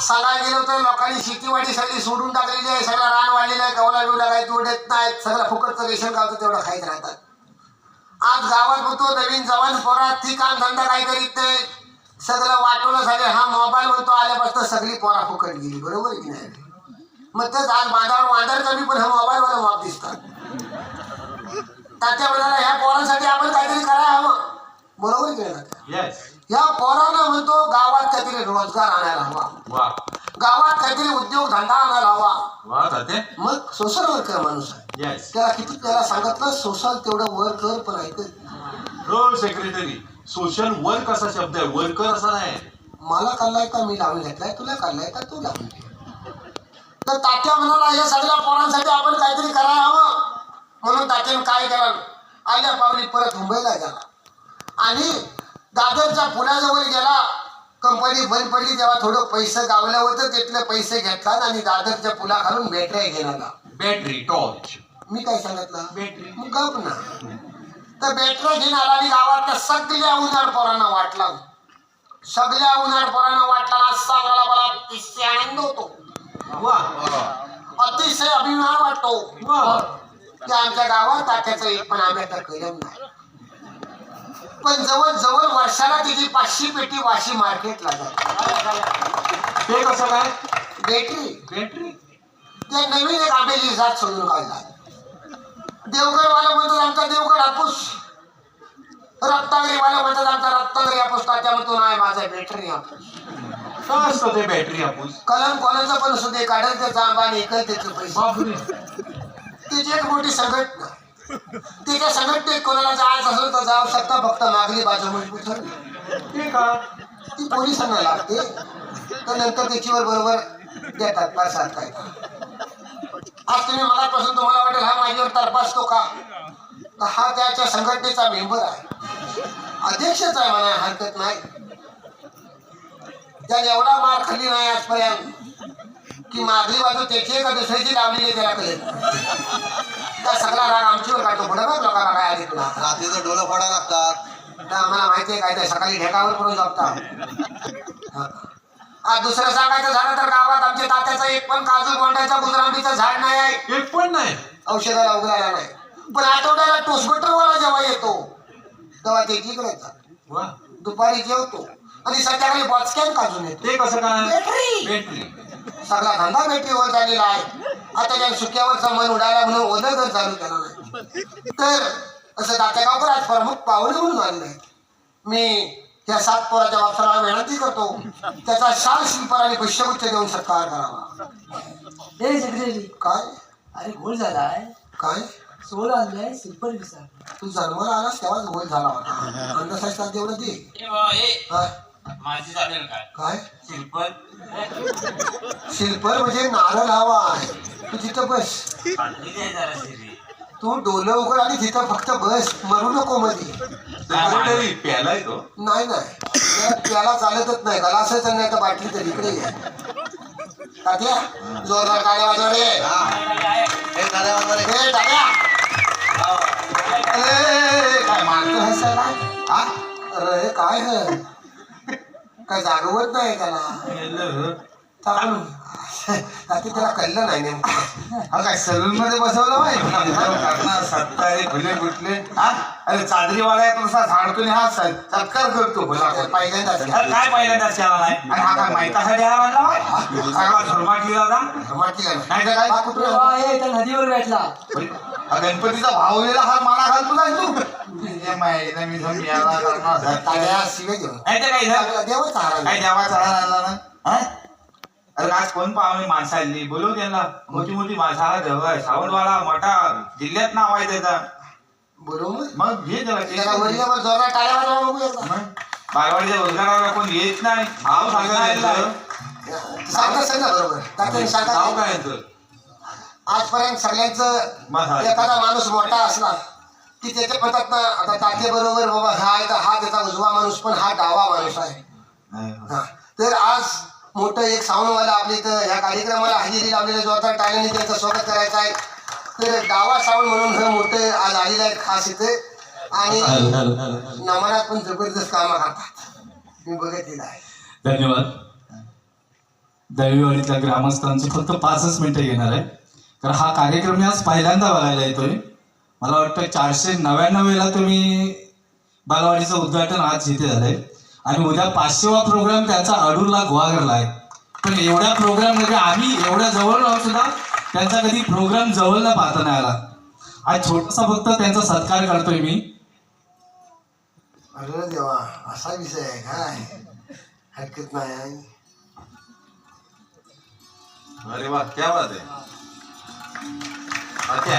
आज सांगायला गेलो तर लोकांनी शेतीवाडी सगळी सोडून टाकलेली आहे सगळं रान वाढलेलं आहे कवला बिवला काही तोडत नाहीत सगळं फुकटचं रेशन गावचं तेवढं खाईत राहतात. आज गावात होतो नवीन जवान पोरात ती काम धंदा काय करीत नाही सगळं वाटवलं झाले. हा मोबाईल म्हणतो आल्यापासून सगळी पोरा फुकट गेली बरोबर आहे की नाही? मग तेच आज बांधावर वांदर कमी पण हा मोबाईलवाला माप दिसतात. तात्या म्हणाला ह्या पोरांसाठी आपण काहीतरी करायला हवं. बरोबर आहे की नाही या पोरांना म्हणतो गावात काहीतरी रोजगार आणायला हवा. गावात काहीतरी उद्योग धंदा आणायला हवा. मग सोशल वर्कर माणूस आहे. त्याला किती त्याला सांगितलं सोशल तेवढं वर कर पण ऐकत सेक्रेटरी सोशल वर्क असा शब्द आहे. वर्कर असा नाही. मला काढलाय का? मी लावून घेतलाय. तुला काढलाय का? तू लावून घे. तर तात्या म्हणाला या सगळ्या पोरांसाठी आपण काहीतरी करायला हवं. म्हणून तात्यानं काय केलं? आल्या पावली परत मुंबईला गेला. आणि दादरच्या पुलाजवळ गेला. कंपनी बंद पडली तेव्हा थोडं पैसे गावलं होतं तिथले पैसे घेतला आणि दादरच्या पुला खालून बॅटऱ्या घेण्याला बॅटरी टॉर्च मी काय सांगितलं? बॅटरी मग गप ना. तर बॅटऱ्या घेऊन आला आणि गावातल्या सगळ्या उन्हाळ पोरांना वाटला. सगळ्या उन्हाळ पोरांना वाटला आज सांगायला मला अतिशय आनंद होतो. अतिशय अभिमान वाटतो. की आमच्या गावात तात्याचं एक पण आंब्याचा कलम नाही. पण जवळ जवळ वर्षाला तिची पाचशे पेटी वाशी मार्केटला जाते. ते कसं काय? बॅटरी बॅटरी ते नवीन एक आंब्याची जात सोडून काढला. देवगडवाला म्हणतात आमचा देवगड हापूस. रत्नागिरीवाला म्हणतात आमचा रत्नागिरी हापूस. म्हणतो नाही माझा बॅटरी हापूस. काय असतं ते बॅटरी हापूस? कलम कोणाचं पण असू दे काढल त्याचा आंबा आणि त्याचे पैसे. तिची एक मोठी संघटना. तिच्या संघटनेत कोणाला जायचं असेल तर जाऊ शकता. फक्त मागली बाजू ठरली ते पोलिसांना लागते. तर नंतर त्याच्यावर बरोबर देतात. प्रसाद काय? आज तुम्ही मगापासून तुम्हाला वाटेल हा माझ्यावर तरपासतो का? तर हा त्याच्या संघटनेचा मेंबर आहे. अध्यक्षच आहे म्हणा हरकत नाही. त्याने एवढा मार खाल्ली नाही आजपर्यंत. की मागली बाजू त्याची का दुसऱ्याची लावलेली त्याला कळेल त्या सगळा राग आमच्यावर काढतो. पुढे बघ लोकांना काय आधी तुला. रात्रीचं डोलं फोडायला लागतात. आता आम्हाला माहिती आहे काय ते सकाळी ढेकावर करून झोपता. हा. आज दुसरं सांगायचं झालं तर गावात आमच्या तात्याचं एक पण काजू गोंड्याचा गुजरांबीचं झाड नाही आहे. एक पण नाही. औषधाला उघडायला नाही. पण आठवड्याला टोसबटरवाला जेव्हा येतो तेव्हा ते जिकडे दुपारी जेवतो. आणि संध्याकाळी बॉचकॅन काजून येतो. ते कसं काय? बॅटरी बॅटरी सगळा धंदा बॅटरीवर झालेला आहे. आता त्या सुक्यावरचा मन उडायला म्हणून ओदगर चालू केला नाही तर असं तात्या गावकर आज प्रमुख म्हणून आलेले आहेत मी त्या सात पोराच्या बापसाला विनंती करतो त्याचा शाल शिल्पर आणि पुष्यगुच्छ देऊन सत्कार करावा. ए काय? अरे गोल झालाय काय? सोल आणलाय सिल्पर विसार तू जन्माला आलास तेव्हाच गोल झाला होता. अंधशास्त्रात तेवढं दे काय? माझी काय? काय? शिल्पत शिल्पर म्हणजे नारळ हवा आहे. तू तिथं बस. जरा शिरी तू डोलं उघड आणि तिथं फक्त बस मरू नको मध्ये सेक्रेटरी प्यालाय तो? नाही नाही. त्याला चालतच नाही. नाही तर बाटली तर इकडे ये. तात्या जोरदार गाड्या वाजव रे. हे ए, काय मारतो हे? हा? अरे काय है? काय जागवत नाही त्याला चालू त्याला कळलं नाही नेमकं? हा काय सलून मध्ये बसवलं माहिती सत्तारे खुले कुठले हा? अरे चादरी वाला तुझा झाडतो हा सत्कार करतो खुला पहिल्यांदाच अरे काय पहिल्यांदाच केला नाही? आणि हा काय म्हणला सगळा दादा नाही तर कुठं नदीवर भेटला. हा गणपतीचा भावलेला हा माळा घालतो काय तू. माहिती मी समजी याला करणार. तात्या शिवे घेऊन नाही तर काय झालं? देवच काय हारा देवाचा हार आणला ना. हा? अरे आज कोण पाहुणे माणसं आली बोलव त्यांना. मोठी मोठी माणसं हा जवळ. सावंतवाडा मोठा. जिल्ह्यात नाव आहे त्याचा. बरोबर. मग घे त्याला ते. त्याला वडिलावर जोरदार टाळ्या वाजवा बघू एकदा. मग? बायवाडीच्या रोजगाराला कोण येत नाही. भाव सांगायला सांगा सांगा बरोबर. तात्याने नाव सांगा काय? आजपर्यंत सगळ्यांचं. एखादा माणूस मोठा असला की त्याच्या म्हणतात ना आता तात्या बरोबर बाबा हा आहे तर हा त्याचा उजवा माणूस पण हा डावा माणूस आहे. हा. तर आज मोठं एक सावनवाला आपल्या इथं ह्या कार्यक्रमाला हजेरी लावलेल्या जोरदार टाळ्याने त्यांचं स्वागत करायचं आहे. तर डावा सावन म्हणून हे मोठं आज आलेलं आहे खास इथे. आणि नमनात पण जबरदस्त कामं करतात. मी बघितलेलं आहे. धन्यवाद. दळवीवाडीतल्या ग्रामस्थांची फक्त पाचच मिनिटं घेणार आहे. कारण हा कार्यक्रम मी आज पहिल्यांदा बघायला येतोय. मला वाटतं चारशे नव्याण्णव वेळेला तुम्ही बालवाडीचं उद्घाटन आज इथे झालंय. आणि उद्या पाचशेवा प्रोग्राम त्यांचा अडूरला गुहागरला आहे. पण एवढ्या प्रोग्राममध्ये आम्ही एवढ्या जवळ राहून सुद्धा त्यांचा कधी प्रोग्राम जवळला पाहता नाही आला. आज छोटासा फक्त त्यांचा सत्कार करतोय मी. अरे देवा असा विषय आहे काय? हरकत नाही आहे. अरे वा क्या बात आहे. अच्छा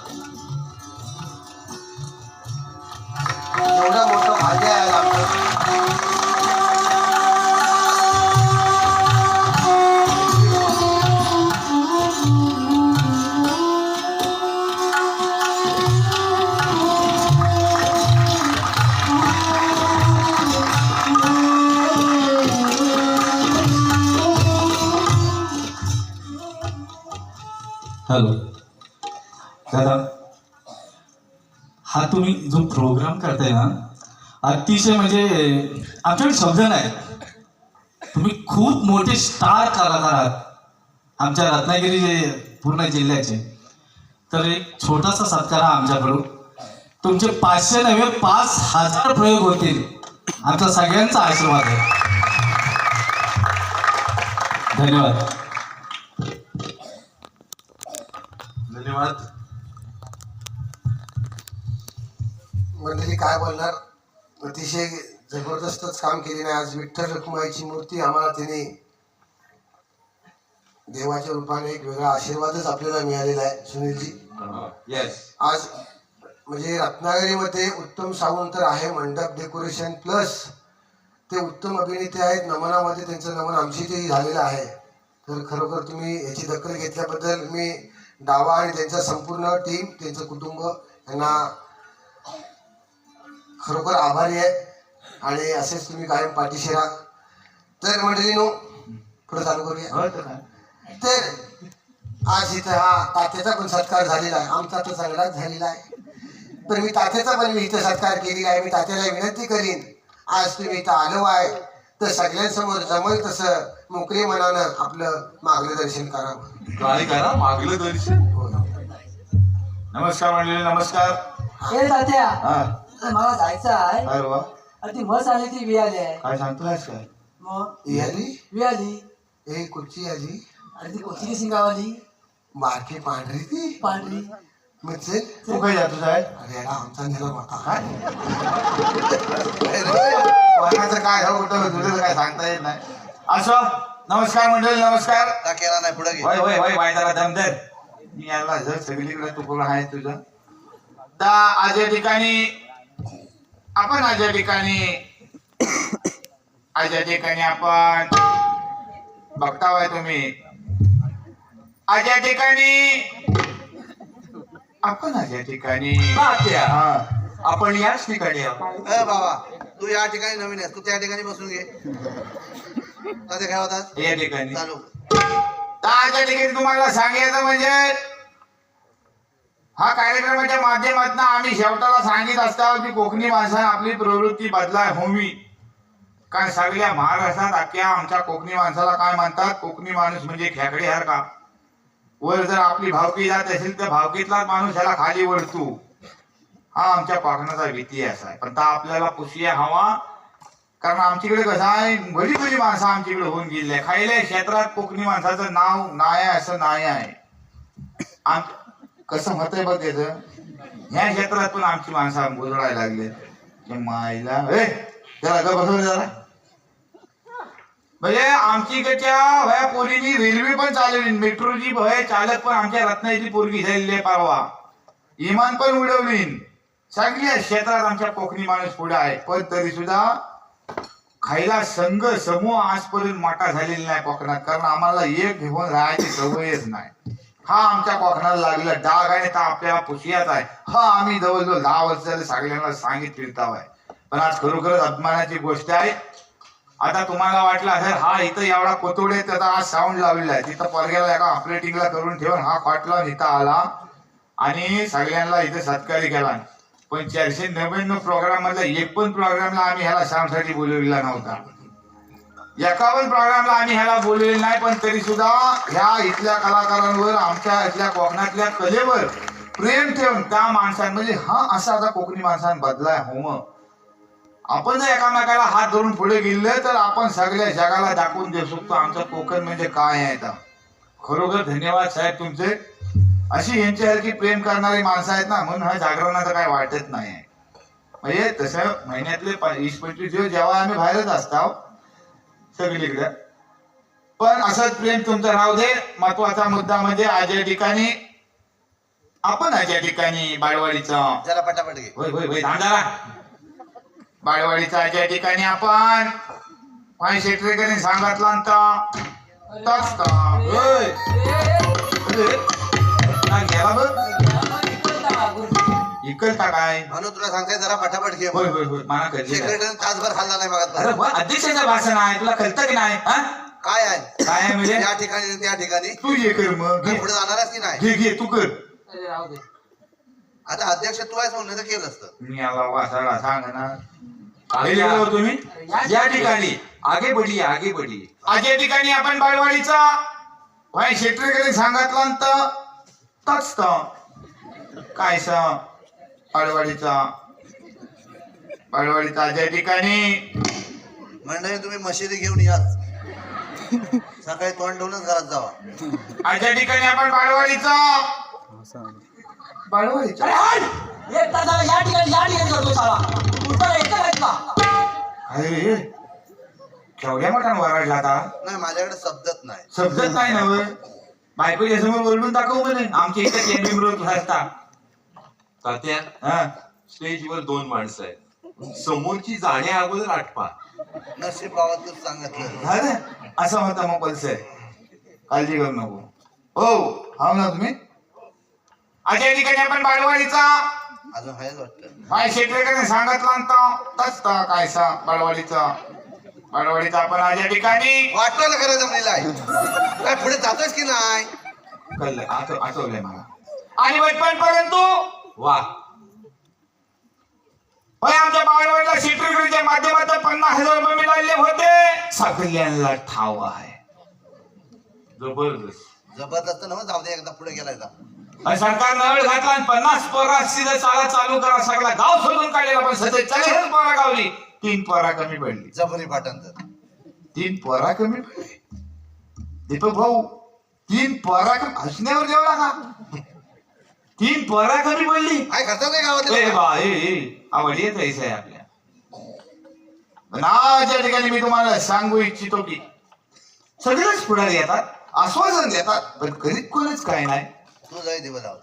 प्रोग्राम ना? अतिशय म्हणजे आमच्याकडे शब्द नाही तुम्ही खूप मोठे स्टार कलाकार आहात. आमच्या रत्नागिरी पूर्ण जिल्ह्याचे. तर एक छोटासा सत्कार आमच्याकडून. तुमचे पाचशे नव्हे पाच हजार प्रयोग होतील. आमचा सगळ्यांचा आशीर्वाद आहे. धन्यवाद. धन्यवाद. काय बोलणार? अतिशय जबरदस्तच काम केलेलं आज विठ्ठल रखुमाईची मूर्ती आम्हाला तिने देवाच्या रूपाने एक वेगळा आशीर्वादच आपल्याला मिळालेला आहे सुनीलजी. येस आज म्हणजे रत्नागिरीमध्ये उत्तम सावंत तर आहे मंडप डेकोरेशन प्लस ते उत्तम अभिनेते आहेत. नमनामध्ये त्यांचं नमन आमची ते झालेलं आहे. तर खरोखर तुम्ही याची दखल घेतल्याबद्दल मी डावा आणि त्यांचा संपूर्ण टीम त्यांचं कुटुंब यांना खरोखर आभारी आहे. आणि असेच तुम्ही कायम पाठीशी राहा. तर मंडळीनो पुढे चालू करूया. हो तर आज इथं हा तात्याचा पण सत्कार झालेला आहे. आमचा तर चांगलाच झालेला आहे. पण मी तात्याचा पण मी इथं सत्कार केलेला आहे. मी तात्याला विनंती करीन. आज तुम्ही इथं आलो आहे. तर सगळ्यांसमोर जमल तसं मोकळे मनानं आपलं मागलं दर्शन करावं. काय करा? मागलं दर्शन हो. नमस्कार मंडळी नमस्कार. तात्या. मला जायचं आहे. काय वा? अरे ती मस आली ती वियाली आहे काय सांगतोयस काय? मग? आली वियाली ए कुठची आली अरे ती कोचिंग सिंगावाली? बारकी पांढरी ती? पांढरी. म्हणजे तू काय जातो साहेब अरे याला आमचा नेला मोठा काय? कोणाचं काय झालं? कुठं तुझं काय सांगता येत नाही. असो नमस्कार मंडळी नमस्कार. केला नाही पुढे घे होय होय होय वायदाला दमदर मी याला जर सगळीकडे तुकडं आहे तुझं? तर आज या ठिकाणी आपण आज या ठिकाणी आज या ठिकाणी आपण बघताय तुम्ही. आज या ठिकाणी आपण आज या ठिकाणी हा. आपण याच ठिकाणी आहोत. ए बाबा तू या ठिकाणी नवीन आहेस. तू त्या ठिकाणी बसून घे. कधी काय होतात? या ठिकाणी. चालू. तर आज या ठिकाणी तुम्हाला सांगायचं म्हणजे हा कार्यक्रमाच्या म्हणजे माध्यमातून आम्ही शेवटाला सांगित असतो की कोकणी माणसानं आपली प्रवृत्ती बदलाय होमी. काय सगळ्या महाराष्ट्रात अख्ख्या आमच्या कोकणी माणसाला काय म्हणतात? कोकणी माणूस म्हणजे खेकडे हरका वर जर आपली भावकी जात असेल तर भावकीतलाच माणूस ह्याला खाली वळतो हा आमच्या पाखणाचा इतिहास आहे. पण ता आपल्याला पुसिया हवा. कारण आमच्याकडे कसं आहे बरी बरी माणसं आमच्याकडे होऊन गेली आहे खायल्या क्षेत्रात कोकणी माणसाचं नाव नाही आहे असं नाही आहे. आम कसं मत आहे बघ त्याचं? ह्या क्षेत्रात पण आमची माणसं गुजरायला लागले. मायला ए जरा ग बसवलं जरा. म्हणजे आमच्याकडच्या भया पोरीनी रेल्वे पण चालवली मेट्रोची भय चालक पण आमच्या रत्नाची पोरगी झालेली आहे परवा. इमान पण उडवली. सगळ्या क्षेत्रात आमच्या कोकणी माणूस पुढे आहे. पण तरी सुद्धा खायला संघ समूह आजपर्यंत मोठा झालेला नाही कोकणात. कारण आम्हाला एक घेऊन राहायची सवयच नाही. हा आमच्या कोकणाला लागला डाग आहे तर आपल्या पुशियात आहे. हा आम्ही जवळजवळ दहा वर्ष झाले सगळ्यांना सांगित फिरताव आहे पण आज खरोखरच अभिमानाची गोष्ट आहे. आता तुम्हाला वाटलं असेल हा इथं एवढा कोतोडे त्याचा आज साऊंड लावलेला आहे. तिथं परग्याला एका ऑपरेटिंगला करून ठेवून हा कॉटला इथं आला आणि सगळ्यांना इथे सत्कारी केला. पण चारशे नव्याण्णव प्रोग्राम मधला एक पण प्रोग्रामला आम्ही ह्याला साऊंडसाठी बोलविला नव्हता. एका पण प्रोग्रामला आम्ही ह्याला बोललेले नाही पण तरी सुद्धा ह्या इथल्या कलाकारांवर आमच्या इथल्या कोकणातल्या कलेवर प्रेम ठेवून त्या माणसां म्हणजे हा असा आता कोकणी माणसान बदलाय होम आपण जर एकामेकाला हात धरून पुढे गेले तर आपण सगळ्या जगाला दाखवून देऊ शकतो आमचं कोकण म्हणजे काय आहे आता. खरोखर धन्यवाद साहेब तुमचे. अशी यांच्यासारखी प्रेम करणारी माणसं आहेत ना म्हणून हा जागरणाचं काय वाटत नाही म्हणजे तसं महिन्यातले वीस पंचवीस दिवस जेव्हा आम्ही बाहेरच असतो सगळीकडे पण असंच प्रेम तुमचं राहू दे महत्त्वाचा मुद्दा म्हणजे आज या ठिकाणी आपण आज या ठिकाणी बाळवाडीचा जरा पटापट घे होय होय होय थांब जरा बाळवाडीचा आज या ठिकाणी आपण पाय शेटरेकरी सांगितला तोच तो. होय. गेला बघ इकडचा काय? म्हणून तुला सांगताय जरा पटापट घे होय होय होय. मला कळली सेक्रेटरी तासभर खाल्ला नाही वा, अध्यक्षाचं भाषण आहे तुला कळतं की नाही? हा? काय आहे? काय आहे म्हणजे? त्या ठिकाणी त्या ठिकाणी. तू ये कर मग. घे पुढे जाणारच की नाही? घे घे तू कर. अरे राहू दे. आता अध्यक्ष तू आहेस म्हणून तर केलं असतं. मी आला वासाला सांग ना. हो तुम्ही. या ठिकाणी. आगे बढिये आगे बढिये आज या ठिकाणी आपण बाळवाडीचा भाई शेटरेकडे सांगितला तर. तच तर काय स बाळवाडीचा बाळवाडीचा आज या ठिकाणी. मंडळी तुम्ही मशिदी घेऊन याच सकाळी तोंड ठेवूनच घरात जावा. आज या ठिकाणी आपण बाळवाडीचा बाळवाडीचा एक तासाला या ठिकाणी या ठिकाणी करतो साला. उत्तर एकच आहेत का अरे रे केवढ्या मोठ्यानं वराडला आता? नाही माझ्याकडे शब्दच नाही. समजत नाही ना वय बायकोच्या समोर बोलून दाखव म्हणे आमच्या इथे केंद्रीय असता तात्या हा. स्टेजवर दोन माणसं आहेत. समोरची जाण्या अगोदर आठपा नशीब बाबतच सांगितलं. झालं असं होतं मग पल्सर काळजी करू नको. हो हा ना तुम्ही? अजय ठिकाणी आपण बाळवाडीचा. अजून आहेच वाटतं. माय शेटरेकडे सांगितलं ना तच काय सा बाळवाडीचा. बाळवाडीचा आपण आज या ठिकाणी वाटलं खरं जमलेलं आहे काय पुढे जातोयस की नाही? कळलं. आठव आठवलंय मला. आणि बचपन परंतु वा. आमच्या बाळवाडीला शेटरेकडच्या माध्यमातून पन्नास हजार रुपये मिळाले होते. सगळ्यांना ठाव आहे. जबरदस्त. जबरदस्त नव्ह जाऊ दे एकदा पुढे गेलाय सरकारनं अळ घातला आणि पन्नास पोरा सीधा चाला चालू करा सगळा गाव सोडून काढलेला पण सध्या चाळीस पोरा गावली. तीन पोरा कमी पडली. जबरी पाटणचं तीन पोरा कमी पडली. दीपक भाऊ तीन पोरा कमी हसण्यावर जेवला का? तीन पोरा कमी पडली काय करतो गावात आवडी येत आहे आपल्या. पण आज या ठिकाणी मी तुम्हाला सांगू इच्छितो की सगळेच पुढारी येतात आश्वासन देतात पण करीत कोणीच काय नाही. तू जाई दिवस जाऊ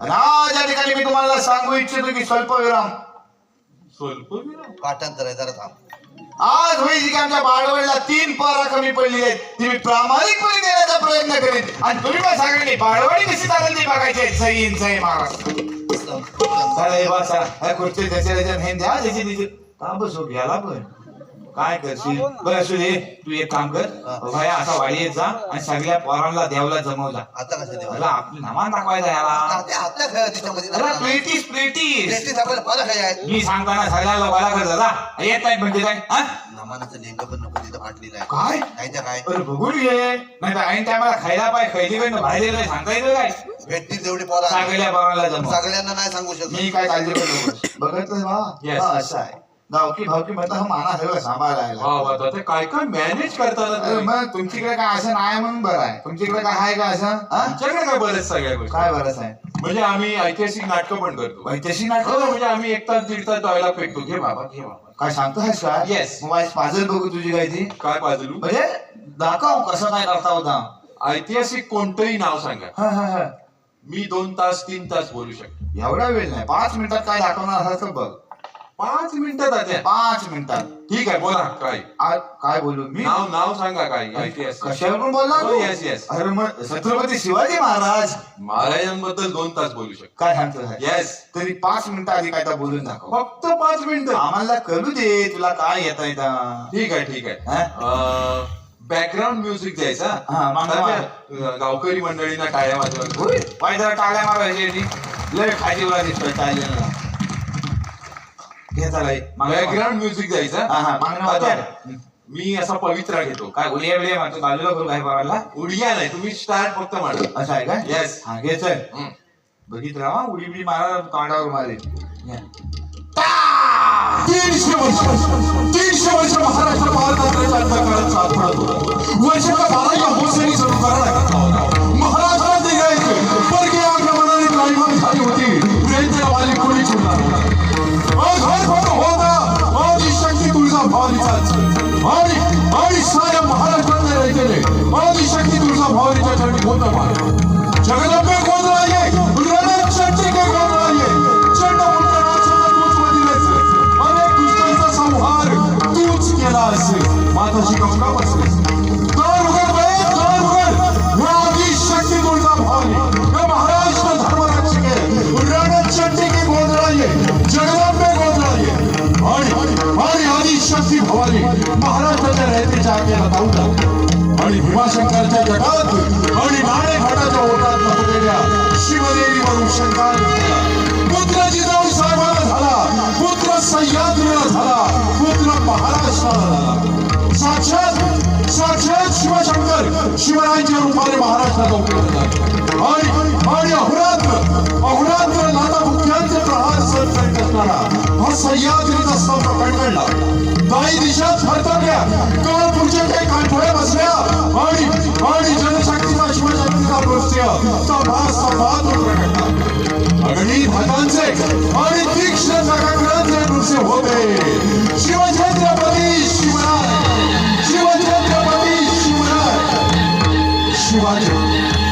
आणि आज या ठिकाणी मी तुम्हाला सांगू इच्छितो की स्वल्पविराम. स्वल्प विराम. पाठांतर आहे जरा थांब. आज होईल की आमच्या बाळवडला तीन पारा कमी पडली आहेत ती मी प्रामाणिकपणे देण्याचा प्रयत्न करीन आणि तुम्ही पण सगळ्यांनी बाळवाडी कशी चालेल ती बघायची सई इन सही महाराष्ट्र हे खुर्ची त्याच्या त्याच्यात हे द्या त्याची त्याची का घ्यायला पण काय करशील? बरं असू दे तू एक काम कर. भाया असा वाडी येत जा आणि सगळ्या पोरांना देवला जमव जा आता कसं देवा मला आपली नामान दाखवायचा याला. ते हातल्या खेळ तिच्यामध्ये अरे प्लेटीस प्लेटीस टेस्टी सापडलं फरक आहे आहेत. मी सांगताना सगळ्याला गोळा कर दादा येत नाही म्हणजे काय? हा? नमानाचं पण नको तिथं फाटलेलं आहे काय? नाही तर काय? अरे बघून घे नाही तर ऐन टायमाला खायला पाय खैलीकडनं बाहेर काय सांगता येतं काय? भेटतील तेवढी पोरा. सगळ्या पोरांना जमव. सगळ्यांना नाही सांगू शकत. मी काय काळजी करू नको बघितलं बा. Yes. हा, असं आहे. गावकी भावकी म्हणता हा माना सगळं सांभाळायला. वा वा तात्या काय काय मॅनेज करताना अरे तुम्ही? मग तुमच्याकडे काय असं नाही म्हणून बरं आहे. तुमच्याकडे काय आहे का असं? हा? आमच्याकडे काय बरंच सगळ्या गोष्टी? काय बरंच आहे? म्हणजे आम्ही ऐतिहासिक नाटकं पण करतो. हो, नाटक? म्हणजे आम्ही एक तास दीड तास डायलॉग फेकतो घे बाबा घे बाबा. काय सांगतो आहेस का Yes. मोबाईल पाजल बघू तुझी काय ती. काय बाजू म्हणजे दाखव कसं काय करता होता. ऐतिहासिक कोणतंही नाव सांगा. हा हा हा. मी दोन तास तीन तास बोलू शकतो. एवढा वेळ नाही. पाच मिनिटात काय दाखवणार तर बघ. पाच मिनिटं तात्या पाच मिनिटात ठीक आहे बोला काय? काय बोलू मी? नाव नाव सांगा काय ऐतिहासिक कशावर पण बोलला हो, तू? yes, yes. अरे मग छत्रपती शिवाजी महाराज. महाराजांबद्दल दोन तास बोलू शकतो. काय सांगतो येस तरी पाच मिनिटं आधी काय तर बोलून दाखव. फक्त पाच मिनिटं. आम्हाला कळू दे तुला काय येता येता ठीक आहे ठीक हा? आहे बॅकग्राऊंड म्युझिक द्यायचा. हा, मागं तात्या, अं, गावकरी मंडळींना टाळ्या वाजवा होय? पाय जरा टाळ्या मारायची लय खाजी दिसतोय चाललेला. Background music. तात्या, मी असा पवित्रा घेतो. काय उलिया बिलिया म्हणतो? बाजूला करू काय बघायला उडिया नाही तुम्ही स्टार्ट फक्त म्हणा असं आहे का? Yes. हा घे चल. हम्म. बघित राहा उडी बिडी मारा तोंडावर मारे. तीनशे वर्ष तीनशे वर्ष महाराष्ट्र अंधकारात साथ पडत होता. होसेनी आणि आणि साऱ्या महाराष्ट्रातल्या रयतेने आदिशक्ती तुळजा भवानीच्या चरणी गोंधळ हा सह्याद्रीचा स्तंभ काही दिशा थरथरल्या काळपूरच्या काही काठोळ्या बसल्या आणि आणि जनशक्तीचा शिवशक्तीचा नृत्य सभा सभात प्रकटला अगणित हातांचे आणि तीक्ष्ण नखाग्रांचे नृत्य होते शिवछत्रपती शिवराय शिवछत्रपती शिवराय शिवाजी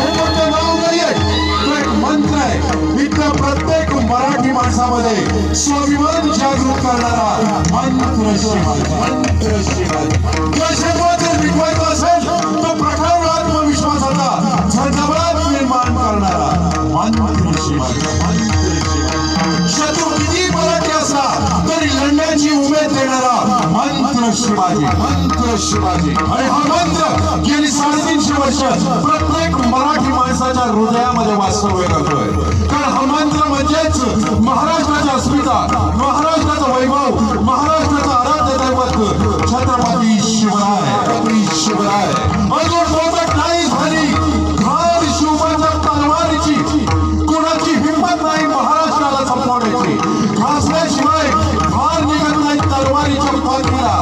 हे फक्त नाव नाहीये तो एक मंत्र आहे. इथं प्रत्येक मराठी माणसामध्ये स्वाभिमान जागृत करणारा मंत्र शिवाजी मंत्र शिवाजी या क्षेत्रात जर असेल तो प्रखर आत्मविश्वासाचा झळझळाट निर्माण करणारा मंत्र शिवाय मंत्र शिवाजी शत्रू किती मराठी असला तरी लढण्याची उमेद देणारा मंत्र शिवाजी मंत्र शिवाजी आणि हा मंत्र साडेतीनशे प्रत्येक मराठी माणसाच्या हृदयामध्ये वास्तव्य करतोय. कारण हा मंत्र म्हणजेच महाराष्ट्राची अस्मिता महाराष्ट्राचं वैभव महाराष्ट्राचं आराध्य दैवत छत्रपती शिवराय छत्रपती शिवराय. अजून सोबत नाही झाली. धार शिवबाच्या तलवारीची कोणाची हिंमत नाही महाराष्ट्राला संपवण्याची. घासल्याशिवाय भार निघत नाही तलवारीच्या पाठीला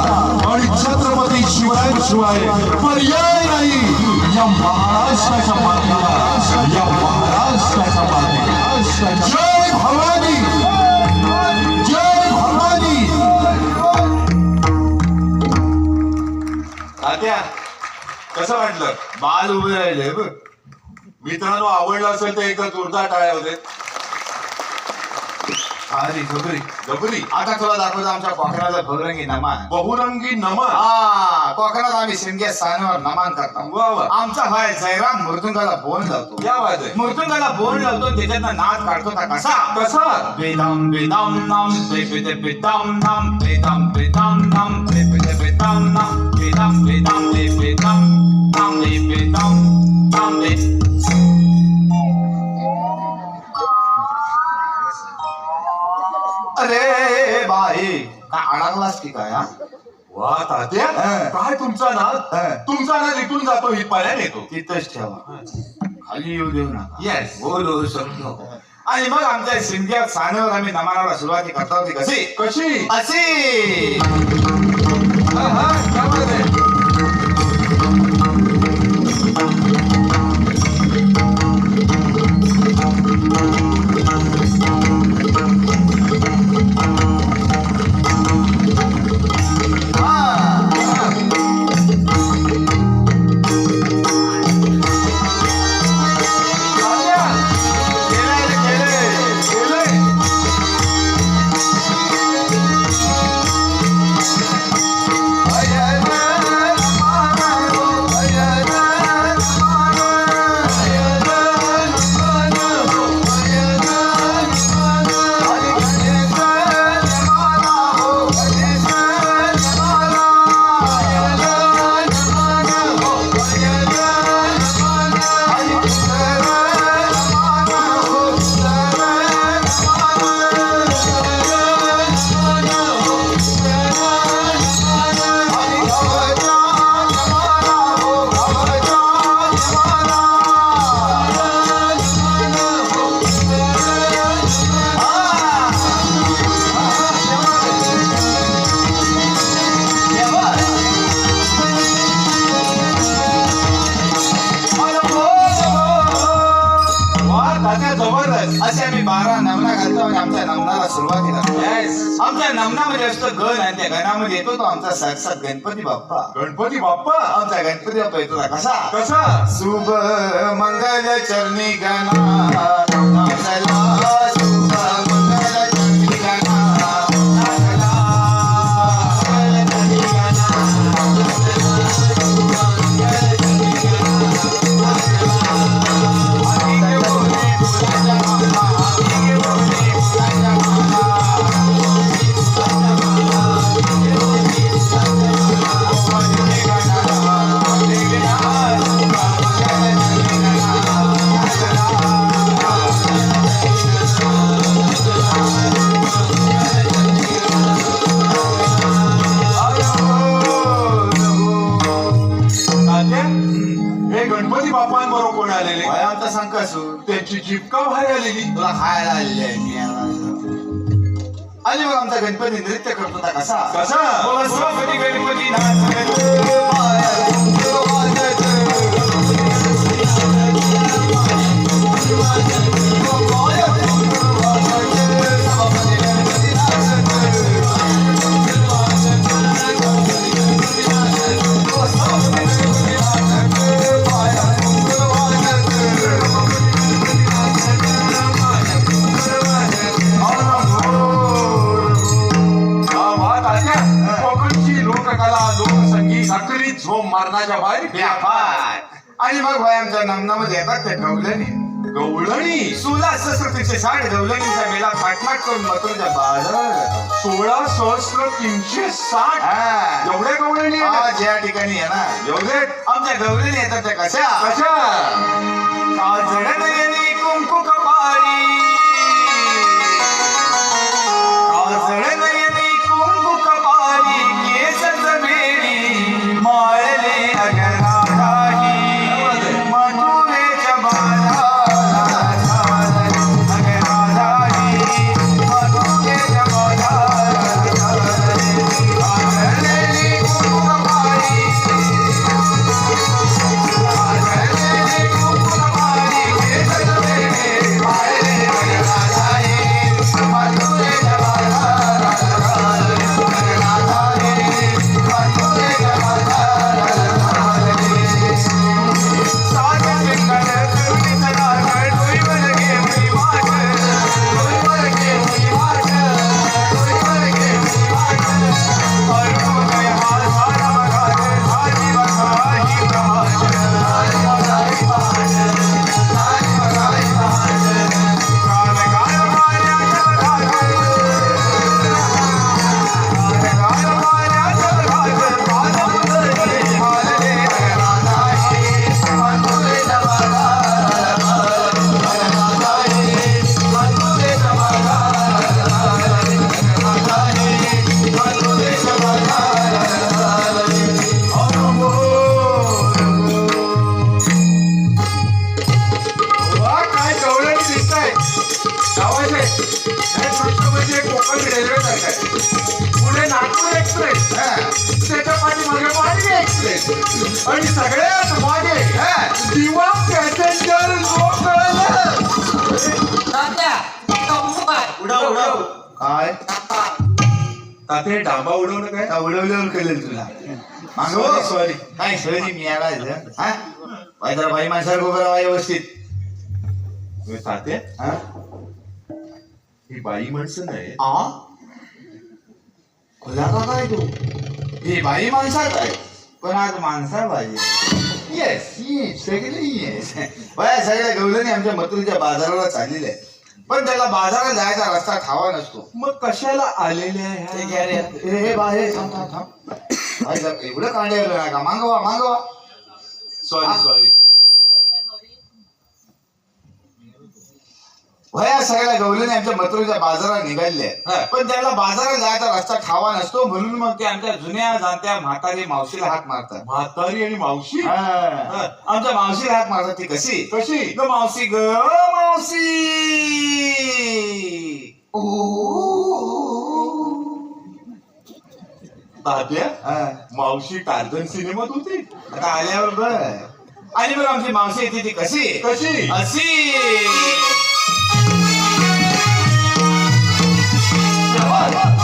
आणि छत्रपती शिवरायांशिवाय पर्याय नाही. या महाराष्ट्राच्या मातीला या महाराष्ट्राच्या मातीला जय भवानी. जय भवानी. तात्या कसं वाटलं? बाल उभे राहिले बघ. मित्रांनो आवडलं असेल तर एकदा जोरदार टाळ्या होते. अरे खबरी जबरी आता तुला दाखवतो आमच्या कोकणाचा भगरंगी नमान. बहुरंगी नमन. हा कोकणात आम्ही शिंदे स्थानावर नमान करतो. वा वा. आमचा भाई जयराम मृदुंगाला बोन लावतो. या वाद आहे मृदुंगाला बोन लावतो त्याच्यातनं नाद काढतो ना कसा? कसा? बेदाम बेदाम नाम बेबे बेदाम नाम बेदाम बेदाम नाम बेबे बेदाम नाम बेदाम बेदाम बेदाम नाम बेदाम नाम बे अरे बाई काय अडकलास की काय हा? वा तात्या हा. काय तुमचा हा. तुमचा नाद इथून जातो हितपर्यंत येतो तिथंच ठेवा. खाली येऊ देऊ नका. Yes. बोलू शकतो. आणि मग आमच्या सिंध्या सानेवर आम्ही नमानाला सुरुवाती करता. होती कशी? कशी? अशी. आमचा साक्षात गणपती बाप्पा. गणपती बाप्पा? आमचा गणपती बाप्पा येतो कसा? कसा? शुभ मंगल चरणी गणा गणपती नृत्य करत होता कसा कसा गणपती गणपती नाचत गवलनी गवळणी सोळा सहस्रतीचे साठ गवलनीचा मेला पाठमाट करून मथुरच्या बाजाराला सोळा सहस्र तीनशे साठ. एवढ्या गवळणी? आज या ठिकाणी येणार एवढे? आमच्या गवलनी येतात त्या कशा? कशा? काजळ कुंकू काय? ताते डाबा उडवणं काय? उडवल्यावर कळेल तुला. मागव sorry. काय सॉरी मी आला हा? बाई जरा बाई माणसाला गोबरा बाई व्यवस्थित. ताते हा? ही बाई माणसं नाही. आ? खुला का काय तू. हे बाई माणसात आहे. पण आज माणसा पाहिजे येस येस सगळे येस बाय सगळ्या गवलनी आमच्या मथुरीच्या बाजाराला चाललेले आहे पण त्याला बाजारात जायचा रस्ता ठावा नसतो. मग कशाला आलेल्या हे ह्या. हे हे बा हे थांब थांब थांब. बाई, जरा एवढं नाही का? मागवा मागवा. सॉरी सॉरी भया सगळ्या गवलनी आमच्या मथुरेच्या बाजारात हा. आहेत. पण त्याला बाजारात जायचा रस्ता ठावा नसतो म्हणून मग ते आमच्या जुन्या जाणत्या म्हातारी मावशीला हात मारतात. म्हातारी आणि मावशी? हा. आमच्या मावशीला हात मारतात ती कशी? कशी? ग मावशी ग मावशी! हा. मावशी टार्झन सिनेमात होती. आता आल्यावर बर आणि मग आमची मावशी येते ती कशी? कशी? अशी Come on.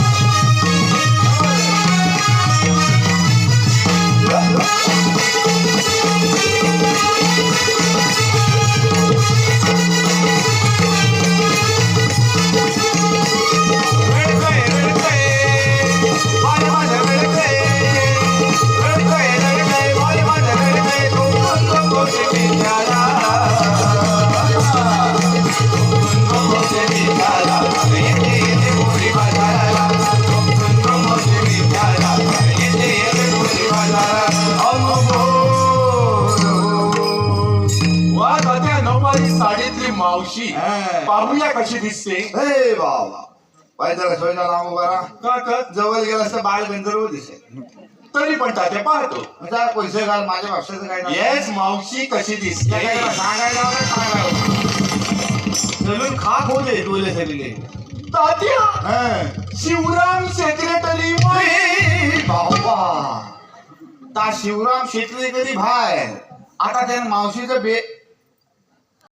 पाहूया कशी दिसते? हे बाबा. पाय जरा सोयला राहा. का तर जवळ गेला असता बाळ गंधर्व दिसेल. तरी पण तात्या पाहतो. जरा पैसे घाल माझ्या भाषेचं काय नाही. येस मावशी कशी दिसते? सांगायला लावलं, सांगायला लावलं. चलून खा खोले डोले सगळे. तात्या! हं. शिवराम सेक्रेटरी ए, बाबा. ता शिवराम शेटले कधी बाहेर? आता त्यानं मावशीचं बे